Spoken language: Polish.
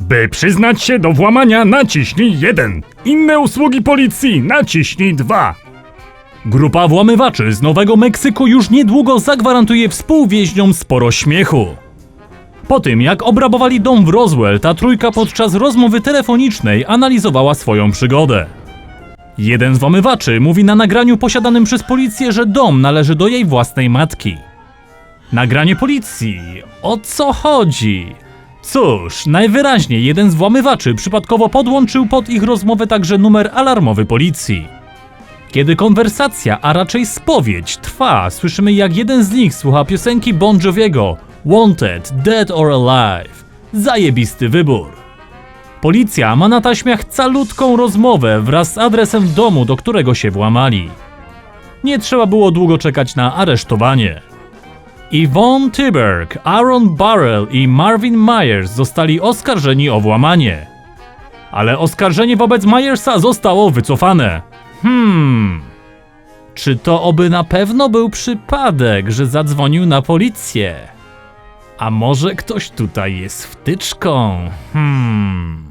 By przyznać się do włamania, naciśnij 1. Inne usługi policji, naciśnij 2. Grupa włamywaczy z Nowego Meksyku już niedługo zagwarantuje współwieźniom sporo śmiechu. Po tym, jak obrabowali dom w Roswell, ta trójka podczas rozmowy telefonicznej analizowała swoją przygodę. Jeden z włamywaczy mówi na nagraniu posiadanym przez policję, że dom należy do jej własnej matki. Nagranie policji. O co chodzi? Cóż, najwyraźniej jeden z włamywaczy przypadkowo podłączył pod ich rozmowę także numer alarmowy policji. Kiedy konwersacja, a raczej spowiedź trwa, słyszymy jak jeden z nich słucha piosenki Bon Joviego Wanted, Dead or Alive. Zajebisty wybór. Policja ma na taśmiach calutką rozmowę wraz z adresem domu, do którego się włamali. Nie trzeba było długo czekać na aresztowanie. Yvonne Tiberg, Aaron Burrell i Marvin Myers zostali oskarżeni o włamanie. Ale oskarżenie wobec Myersa zostało wycofane. Hmm. Czy to oby na pewno był przypadek, że zadzwonił na policję? A może ktoś tutaj jest wtyczką? Hmm.